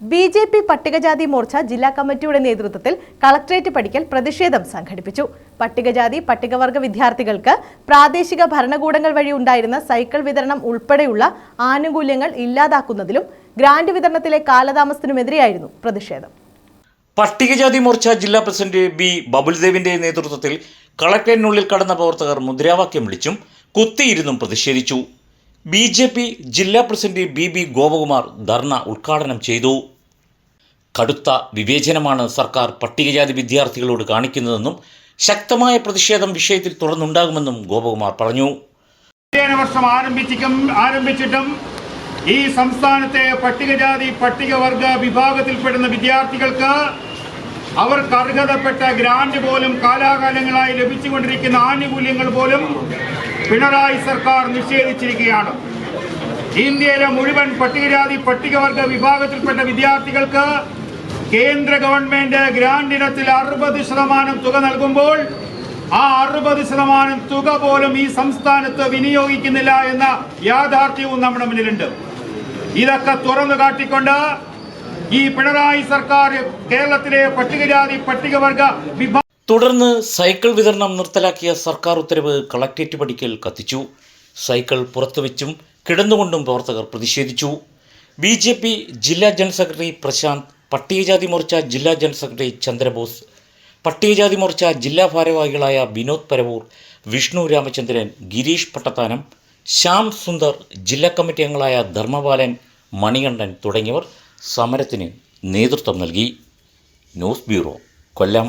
B J P പട്ടികജാതി മോർച്ച ജില്ലാ കമ്മിറ്റിയുടെ നേതൃത്വത്തിൽ കളക്ട്രേറ്റ് പടിക്കൽ പ്രതിഷേധം സംഘടിപ്പിച്ചു. പട്ടികജാതി പട്ടികവർഗ വിദ്യാർത്ഥികൾക്ക് പ്രാദേശിക ഭരണകൂടങ്ങൾ വഴി ഉണ്ടായിരുന്ന സൈക്കിൾ വിതരണം ഉൾപ്പെടെയുള്ള ആനുകൂല്യങ്ങൾ ഇല്ലാതാക്കുന്നതിലും ഗ്രാന്റ് വിതരണത്തിലെ കാലതാമസത്തിനുമെതിരെയായിരുന്നു പ്രതിഷേധം. പട്ടികജാതി മോർച്ച ജില്ലാ പ്രസിഡന്റ് ബി ബബുൽദേവിന്റെ നേതൃത്വത്തിൽ കളക്ടറേറ്റിനുള്ളിൽ കടന്ന പ്രവർത്തകർ മുദ്രാവാക്യം വിളിച്ചും കുത്തിയിരുന്നും പ്രതിഷേധിച്ചു. ബി ജെ പി ജില്ലാ പ്രസിഡന്റ് ബി ബി ഗോപകുമാർ ധർണ ഉദ്ഘാടനം ചെയ്തു. കടുത്ത വിവേചനമാണ് സർക്കാർ പട്ടികജാതി വിദ്യാർത്ഥികളോട് കാണിക്കുന്നതെന്നും ശക്തമായ പ്രതിഷേധം വിഷയത്തിൽ തുടർന്നുണ്ടാകുമെന്നും ഗോപകുമാർ പറഞ്ഞു. വർഷം ആരംഭിച്ചിട്ടും ഈ സംസ്ഥാനത്തെ പട്ടികജാതി പട്ടികവർഗ വിഭാഗത്തിൽപ്പെടുന്ന വിദ്യാർത്ഥികൾക്ക് അവർക്ക് അർഹതപ്പെട്ട ഗ്രാന്റ് പോലും കാലാകാലങ്ങളായി ലഭിച്ചുകൊണ്ടിരിക്കുന്ന ആനുകൂല്യങ്ങൾ പോലും പിണറായി സർക്കാർ നിഷേധിച്ചിരിക്കുകയാണ്. ഇന്ത്യയിലെ മുഴുവൻ പട്ടികജാതി പട്ടികവർഗ വിഭാഗത്തിൽപ്പെട്ട വിദ്യാർത്ഥികൾക്ക് കേന്ദ്ര ഗവൺമെന്റ് ഗ്രാൻഡ് ഇനത്തിൽ അറുപത് ശതമാനം തുക നൽകുമ്പോൾ ആ അറുപത് ശതമാനം തുക പോലും ഈ സംസ്ഥാനത്ത് വിനിയോഗിക്കുന്നില്ല എന്ന യാഥാർത്ഥ്യവും നമ്മുടെ മുന്നിലുണ്ട്. ഇതൊക്കെ തുറന്നു കാട്ടിക്കൊണ്ട് ഈ പിണറായി സർക്കാർ കേരളത്തിലെ പട്ടികജാതി പട്ടികവർഗ വിഭാഗ തുടർന്ന് സൈക്കിൾ വിതരണം നിർത്തലാക്കിയ സർക്കാർ ഉത്തരവ് കളക്ട്രേറ്റ് പടിക്കൽ കത്തിച്ചു. സൈക്കിൾ പുറത്തുവെച്ചും കിടന്നുകൊണ്ടും പ്രവർത്തകർ പ്രതിഷേധിച്ചു. ബി ജെ പി ജില്ലാ ജനറൽ സെക്രട്ടറി പ്രശാന്ത് പട്ടികജാതി മോർച്ച ജില്ലാ ജനറൽ സെക്രട്ടറി ചന്ദ്രബോസ് പട്ടികജാതി മോർച്ച ജില്ലാ ഭാരവാഹികളായ വിനോദ് പരവൂർ വിഷ്ണു രാമചന്ദ്രൻ ഗിരീഷ് പട്ടത്താനം ശ്യാം സുന്ദർ ജില്ലാ കമ്മിറ്റി അംഗങ്ങളായ ധർമ്മപാലൻ മണികണ്ഠൻ തുടങ്ങിയവർ സമരത്തിന് നേതൃത്വം നൽകി. News bureau Kollam.